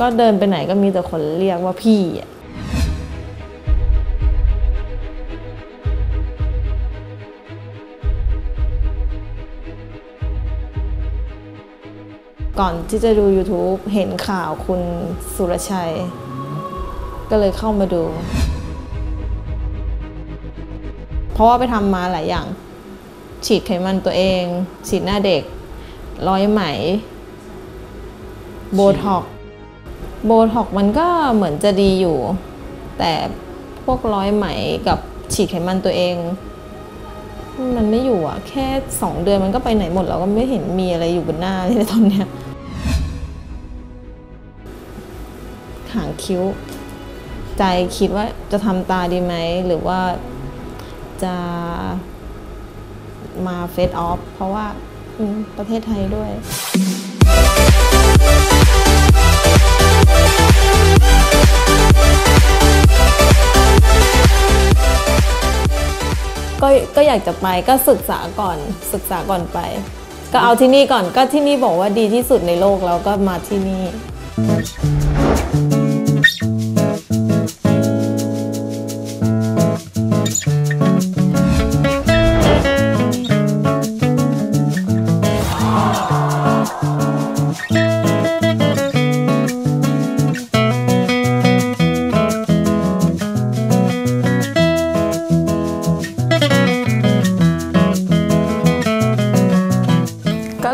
ก็เดินไปไหนก็มีแต่คนเรียกว่าพี่อะก่อนที่จะดู YouTube เห็นข่าวคุณสุรชัย ก็เลยเข้ามาดู เพราะว่าไปทำมาหลายอย่าง ฉีดไขมันตัวเอง ฉีดหน้าเด็ก ร้อยไหม โบท็อกซ โบท็อกมันก็เหมือนจะดีอยู่ แต่พวกร้อยไหมกับฉีดไขมันตัวเอง มันไม่อยู่อะแค่สองเดือนมันก็ไปไหนหมดแล้วก็ไม่เห็นมีอะไรอยู่บนหน้าเลยตอนเนี้ยหางคิ้ว ใจคิดว่าจะทำตาดีไหม หรือว่าจะมาเฟสออฟเพราะว่าประเทศไทยด้วย ก็ก็อยากจะไปก็ศึกษาก่อนศึกษาก่อนไป ก็เอาที่นี่ก่อนก็ที่นี่บอกว่าดีที่สุดในโลกแล้วก็มาที่นี่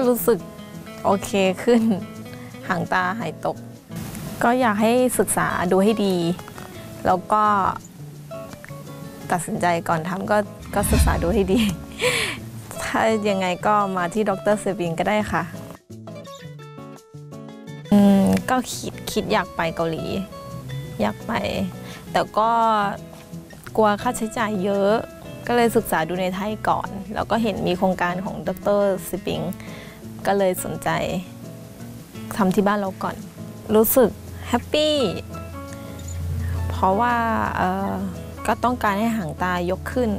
รู้สึกโอเคขึ้นหางตาหายตก ก็อยากให้ศึกษาดูให้ดี แล้วก็ตัดสินใจก่อนทำก็ก็ศึกษาดูให้ดี ถ้ายังไงก็มาที่ดรเซบิงก็ได้ค่ะอืมก็คิดคิดอยากไปเกาหลี อยากไป แต่ก็กลัวค่าใช้จ่ายเยอะก็เลยศึกษาดูในไทยก่อน แล้วก็เห็นมีโครงการของดรซิปิง ก็เลยสนใจทำที่บ้านเราก่อน รู้สึกแฮปปี้เพราะว่าก็ต้องการให้หางตายกขึ้น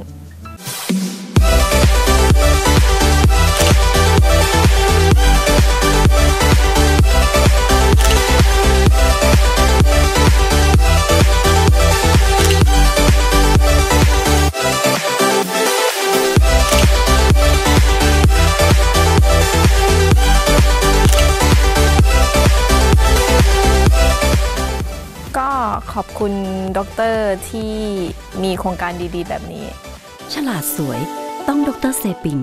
ก็ขอบคุณด็อกเตอร์ที่มีโครงการดีๆ แบบนี้ ฉลาดสวยต้องด็อกเตอร์เซปิง